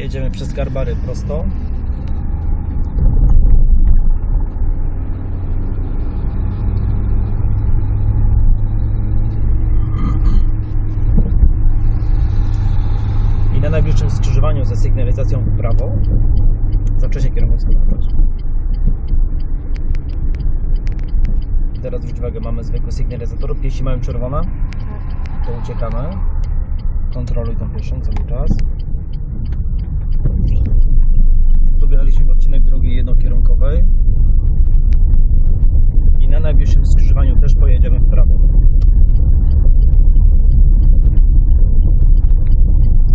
Jedziemy przez Garbary prosto. I na najbliższym skrzyżowaniu ze sygnalizacją w prawo zaczęcie kierunkowską włączać. Teraz zwróć uwagę, mamy zwykły sygnalizator. Jeśli mają czerwone, to uciekamy. Kontroluj tą pieszą cały czas. Dobieraliśmy odcinek drogi jednokierunkowej. I na najbliższym skrzyżowaniu też pojedziemy w prawo.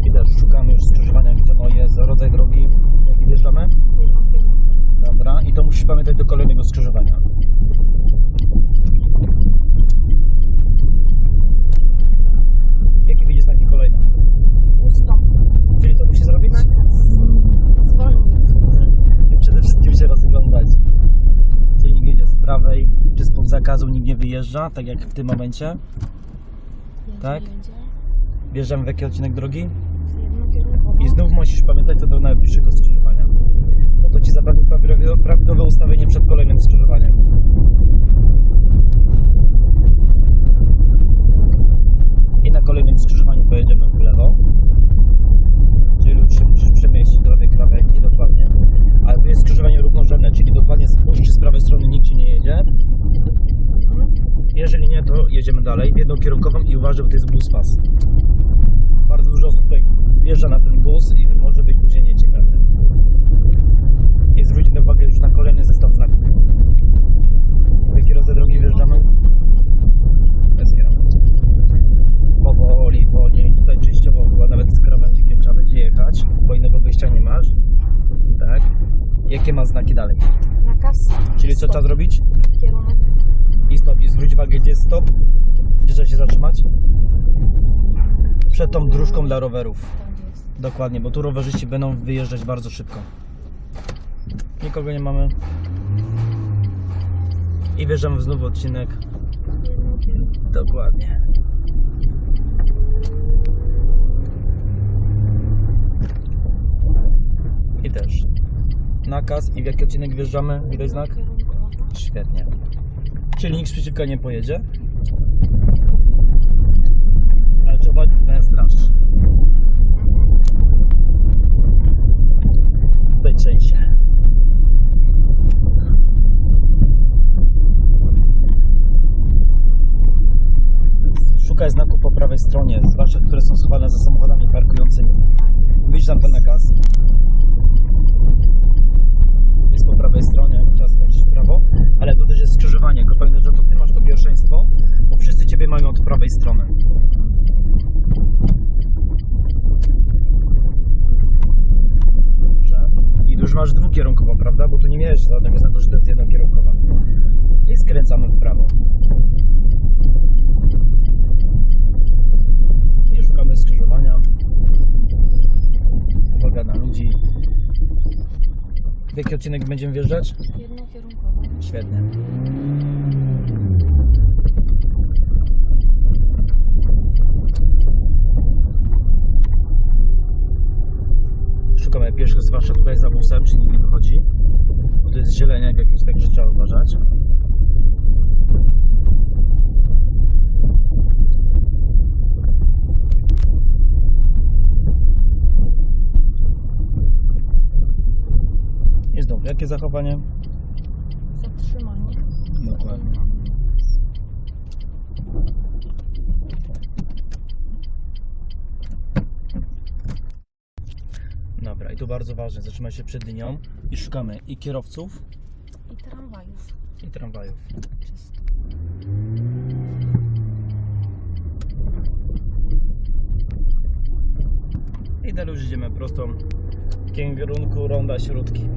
I też szukamy już skrzyżowania, gdzie no jest rodzaj drogi, jaki wjeżdżamy. Dobra, i to musisz pamiętać do kolejnego skrzyżowania. Jaki wyjdzie znaki kolejny? Ustąp. Czyli to musi zrobić? Nakaz. Zwolnij. I przede wszystkim się rozglądać. Czyli nikt jedzie z prawej, czy spod zakazu nikt nie wyjeżdża, tak jak w tym momencie. Jedzie, Tak? Jedzie. Wjeżdżamy w jaki odcinek drogi i znów musisz pamiętać co do najbliższego skrzyżowania. Bo to Ci zapewni prawidłowe- ustawienie przed kolejnym skrzyżowaniem. I na kolejnym skrzyżowaniu pojedziemy w lewo. Czyli musisz przemieścić do lewej krawędzi dokładnie. Ale tu jest skrzyżowanie równorzędne, czyli dokładnie z z prawej strony nikt Ci nie jedzie. Jeżeli nie, to jedziemy dalej w jednokierunkową i uważaj, bo to jest bus pas. Bardzo dużo osób tutaj wjeżdża na ten bus i może być później nieciekawie. I zwróćmy uwagę już na kolejny zestaw znaków. W jakie rodzaj drogi wjeżdżamy? Bez kierowcy. Powoli, powoli. Tutaj częściowo chyba nawet z krawędzikiem trzeba będzie jechać, bo innego wyjścia nie masz. Tak. Jakie ma znaki dalej? Nakaz. Czyli co trzeba zrobić? Kierunek. I stop. I zwróć uwagę, gdzie jest stop? Gdzie trzeba się zatrzymać? Przed tą dróżką dla rowerów. Dokładnie, bo tu rowerzyści będą wyjeżdżać bardzo szybko. Nikogo nie mamy. I znów w odcinek. Jednokierunkowo. Dokładnie. I też nakaz i w jaki odcinek wjeżdżamy? Widać znak? Świetnie. Czyli nikt przeciwko nie pojedzie. Ale trzeba na straż. Tutaj trzęsie. Szukaj znaków po prawej stronie, zwłaszcza które są schowane za samochodami parkującymi. Widzisz tam ten nakaz? Jest po prawej stronie, to też jest skrzyżowanie. Tylko pamiętaj, że to ty masz to pierwszeństwo, bo wszyscy ciebie mają od prawej strony. Dobrze. I już masz dwukierunkową, prawda? Bo tu nie miałeś żadnego znaku, że to jest jednokierunkowa. I skręcamy w prawo. W jaki odcinek będziemy wjeżdżać? Jednokierunkowo. Świetnie. Szukamy pierwszych, zwłaszcza tutaj za busem, czy nikt nie wychodzi. Bo to jest zieleniak jakiś, także trzeba Jakie zachowanie? Zatrzymanie. Dokładnie. Dobra, i tu bardzo ważne, zatrzymaj się przed linią i szukamy i kierowców, I tramwajów. i tramwajów. Czysto. I dalej już idziemy prosto w kierunku ronda śródki.